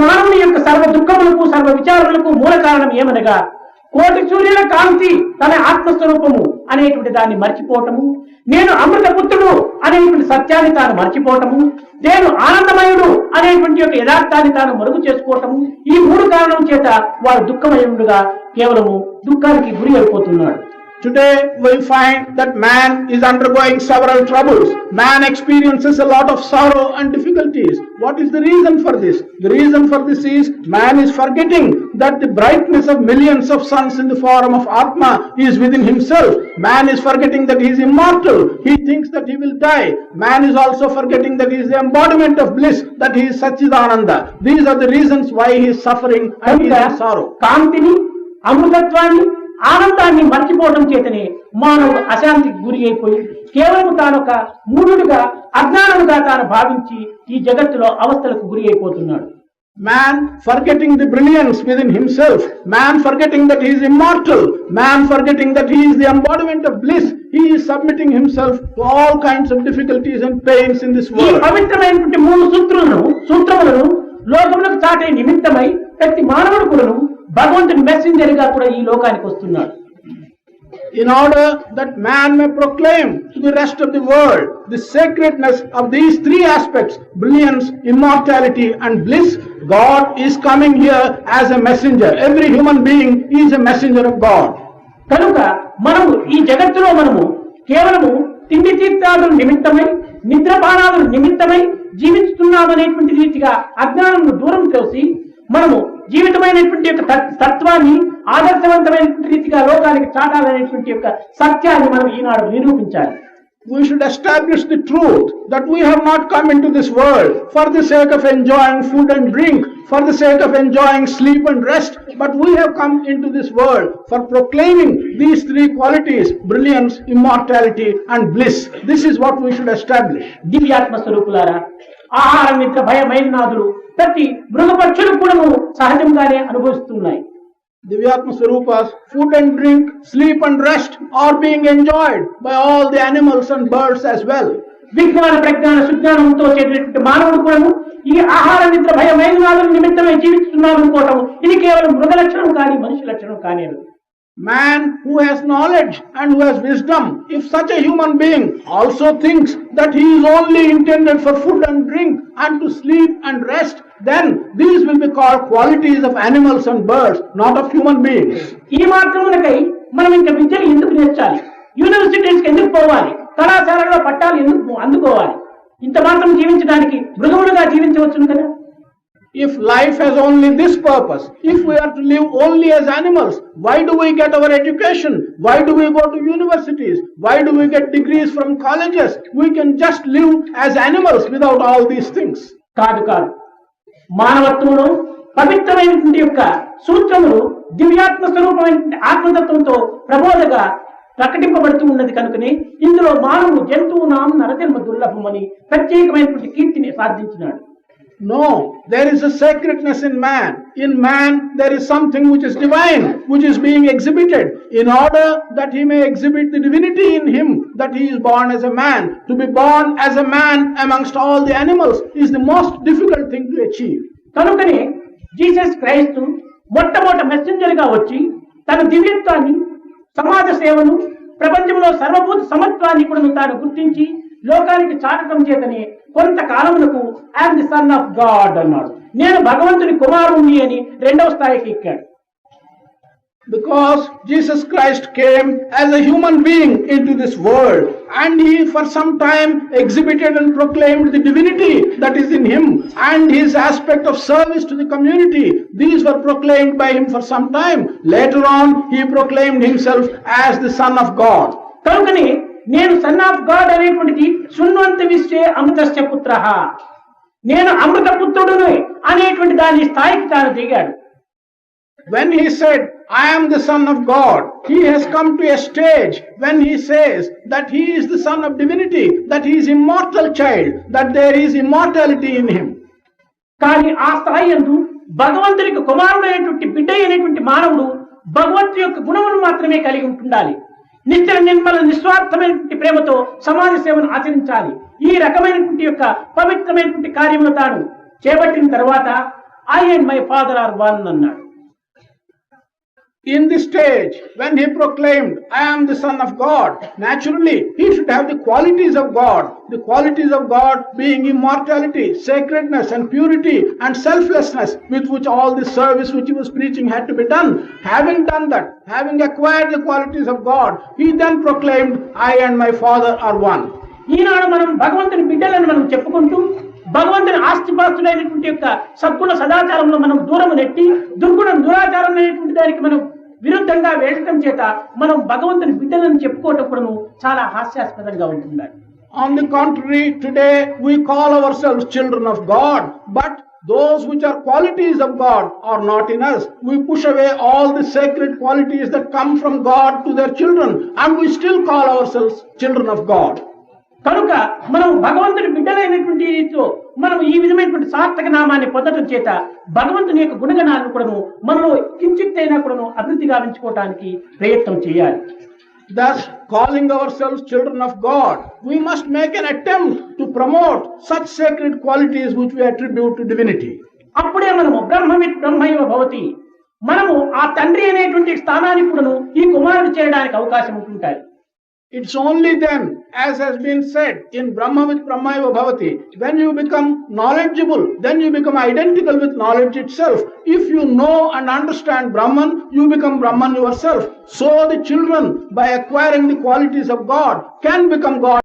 మానవుని యొక్క సర్వ దుఃఖములకు సర్వ విచారములకు మూల కారణం ఏమనగా కోటి సూర్యుల కాంతి తన ఆత్మస్వరూపము అనేటువంటి దాన్ని మర్చిపోవటము నేను అమృత పుత్రుడు అనేటువంటి సత్యాన్ని తాను మర్చిపోవటము నేను ఆనందమయుడు అనేటువంటి యొక్క యథార్థాన్ని తాను మరుగు చేసుకోవటము ఈ మూడు కారణం చేత వాడు దుఃఖమయుడుగా కేవలము దుఃఖానికి గురి అయిపోతున్నాడు. Today we find that man is undergoing several troubles. Man experiences a lot of sorrow and difficulties. What is the reason for this? The reason for this is man is forgetting that the brightness of millions of suns in the form of Atma is within himself. Man is forgetting that he is immortal. He thinks that he will die. Man is also forgetting that he is the embodiment of bliss, that he is Sachidananda. These are the reasons why he is suffering and he is in sorrow. Amrutatwani, ఆనందాన్ని మర్చిపోవడం చేతనే మానవుడు అశాంతికి గురి అయిపోయి కేవలం తానొక మూఢుడుగా అజ్ఞానుడుగా తాను భావించి ఈ జగత్తులో అవస్థలకు గురి అయిపోతున్నాడు Man forgetting the brilliance within himself, man forgetting that he is immortal, man forgetting that he is the embodiment of bliss, he is submitting himself to all kinds of difficulties and pains in this world. లోకములకు చాటే నిమిత్తమై ప్రతి మానవుడు కూడాను భగవంతుని మెసెంజర్గా కూడా ఈ లోకానికి వస్తున్నాడు In order that man may proclaim to the rest of the world the sacredness of these three aspects brilliance, immortality, and bliss, God is coming here as a messenger. Every human being is a messenger of God. కనుక మనము ఈ జగత్తులో మనము కేవలము తిండి తీర్థాదుల నిమిత్తమై నిద్రపానాదుల నిమిత్తమై జీవిస్తున్నామనేటువంటి రీతిగా అజ్ఞానం దూరం చేసి మనము జీవితమైనటువంటి యొక్క తత్వాన్ని ఆదర్శవంతమైనటువంటి రీతిగా లోకానికి చాటాలనేటువంటి యొక్క సత్యాన్ని మనం ఈనాడు నిరూపించాలి. We should establish the truth that we have not come into this world for the sake of enjoying food and drink, for the sake of enjoying sleep and rest, but we have come into this world for proclaiming these three qualities brilliance, immortality, and bliss. This is what we should establish. దివ్యాత్మ స్వరూపులారా ఆహార నిద్ర భయమైనాదులు ప్రతి మృగపక్షులు కూడా సహజంగానే అనుభవిస్తున్నాయి Divyatma Swarupas, food and drink, sleep and rest are being enjoyed by all the animals and birds as well. విజ్ఞాన ప్రజ్ఞాన సుజ్ఞానంతో చేసినటువంటి మానవుడు కూడా ఈ ఆహార నిద్ర భయ మేఘనాదుల నిమిత్తమై జీవిస్తున్నాడు అనుకోవటం ఇది కేవలం మృగ లక్షణం కానీ మనిషి లక్షణం కానీ Man who has knowledge and who has wisdom, if such a human being also thinks that he is only intended for food and drink and to sleep and rest, then these will be called qualities of animals and birds, not of human beings. ఈ మాత్రమునకై మనం ఇంకా విద్యను ఎందుకు నేర్చాలి యూనివర్సిటీస్కి ఎందుకు పోవాలి కళాశాలలో పట్టాలు ఎందుకు అందుకోవాలి ఇంత మాత్రం జీవించడానికి మృగములుగా జీవించవచ్చును కదా If life has only this purpose, if we are to live only as animals, why do we get our education? Why do we go to universities? Why do we get degrees from colleges? We can just live as animals without all these things. కాదు కాదు మానవత్వంలో పవిత్రమైనటువంటి యొక్క సూత్రములు దివ్యాత్మ స్వరూపమైనటువంటి ఆత్మతత్వంతో ప్రబోధగా ప్రకటింపబడుతూ ఉన్నది కనుకనే ఇందులో మానవుడు జంతువు నాం నరజన్మ దుర్లభమని ప్రత్యేకమైనటువంటి కీర్తిని సాధించినాడు No, there is a sacredness in man. In man, there is something which is divine, which is being exhibited. In order that he may exhibit the divinity in him, that he is born as a man. To be born as a man amongst all the animals is the most difficult thing to achieve. కనుకనే Jesus Christ మొట్టమొదటి మెసెంజర్గా వచ్చి తన దివ్యత్వాన్ని సమాజ సేవను ప్రపంచంలో సర్వభూత సమత్వాన్ని కూడా తాను గుర్తించి లోకానికి చాటడం చేతనే కొంతకాలమునకు I'm the son of God అన్నాడు నేను భగవంతుని కుమారుణ్ణి అని రెండవ స్థాయికి ఎక్కాడు Because Jesus Christ came as a human being into this world and he for some time exhibited and proclaimed the divinity that is in him and his aspect of service to the community. These were proclaimed by him for some time. Later on, he proclaimed himself as the Son of God. కనుకనే నేను sun of God అనేటువంటిది సున్వంతమిస్తే అమృతస్య పుత్ర. నేను అమృత పుత్రుడు అనేటువంటి దాని స్థాయికి తాను దిగాడు. When he said I am the son of God he he's come to a stage when he says that he's the son of divinity that he's immortal child that there is immortality in him కానీ ఆ స్థాయి ఎందు భగవంతునికి కుమారుడు అనేటువంటి బిడ్డ అయినటువంటి మానవుడు భగవంతు యొక్క గుణమును మాత్రమే కలిగి ఉండాలి నిశ్చల నిర్మల నిస్వార్థమైనటువంటి ప్రేమతో సమాజ సేవను ఆచరించాలి. ఈ రకమైనటువంటి యొక్క పవిత్రమైనటువంటి కార్యములు తాను చేపట్టిన తర్వాత I and my father are one అన్నాడు. In the stage, when he proclaimed, I am the Son of God, naturally he should have the qualities of God. The qualities of God being immortality, sacredness, and purity, and selflessness, with which all the service which he was preaching had to be done. Having done that, having acquired the qualities of God, he then proclaimed, I and my Father are one. ఈనాడు మనం భగవంతుని బిడ్డలను మనం చెప్పుకుంటూ భగవంతుని ఆస్తిపాస్తులైనటువంటి యొక్క సద్గుణ సదాచారంలో మనం దూరం నెట్టి దుర్గుణం దురాచారం అనేటువంటి దానికి మనం విరుద్ధంగా వెళ్ళటం చేత మనం భగవంతుని బిడ్డలను చెప్పుకోవటం కూడాను చాలా హాస్యాస్పదంగా ఉంటుంది On the contrary, today we call ourselves children of God, but those which are qualities of God are not in us. We push away all the sacred qualities that come from God to their children, and we still call ourselves children of God. కనుక మనం భగవంతుని బిడ్డలైనటువంటి రీతిలో మనం ఈ విధమైనటువంటి సార్థక నామాన్ని పొందడం చేత భగవంతుని యొక్క గుణగణాలను కూడాను మనలో కించిత్తైనా కూడాను అభివృద్ధి గావించుకోవటానికి ప్రయత్నం చేయాలి. Thus, calling ourselves children of God, we must make an attempt to promote such sacred qualities which we attribute to divinity. అప్పుడే మనము బ్రహ్మవిత్ బ్రహ్మైవ భవతి. మనము ఆ తండ్రి అనేటువంటి స్థానానికి కూడాను ఈ కుమారుడు చేరడానికి అవకాశం ఉంటుంటాయి. It's only then, as has been said in Brahma with Brahmaiva Bhavati, when you become knowledgeable, then you become identical with knowledge itself. If you know and understand Brahman, you become Brahman yourself. So the children, by acquiring the qualities of God, can become God.